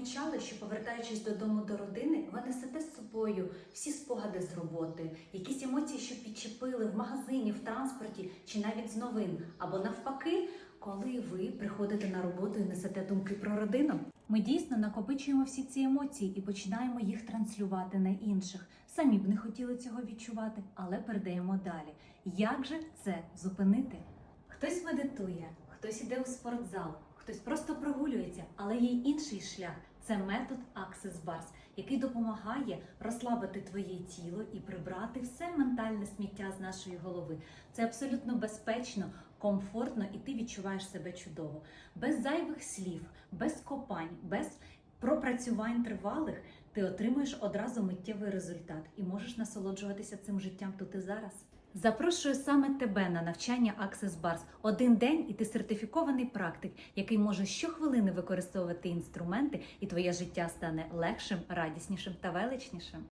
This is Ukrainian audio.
помічали, що повертаючись додому до родини, ви несете з собою всі спогади з роботи, якісь емоції, що підчепили в магазині, в транспорті чи навіть з новин, або навпаки, коли ви приходите на роботу і несете думки про родину. Ми дійсно накопичуємо всі ці емоції і починаємо їх транслювати на інших. Самі б не хотіли цього відчувати, але передаємо далі. Як же це зупинити? Хтось медитує, хтось іде у спортзал, хтось просто прогулюється, але є інший шлях. Це метод Access Bars, який допомагає розслабити твоє тіло і прибрати все ментальне сміття з нашої голови. Це абсолютно безпечно, комфортно, і ти відчуваєш себе чудово. Без зайвих слів, без копань, без пропрацювань тривалих ти отримуєш одразу миттєвий результат і можеш насолоджуватися цим життям тут і зараз. Запрошую саме тебе на навчання Access Bars. Один день, і ти сертифікований практик, який може щохвилини використовувати інструменти, і твоє життя стане легшим, радіснішим та величнішим.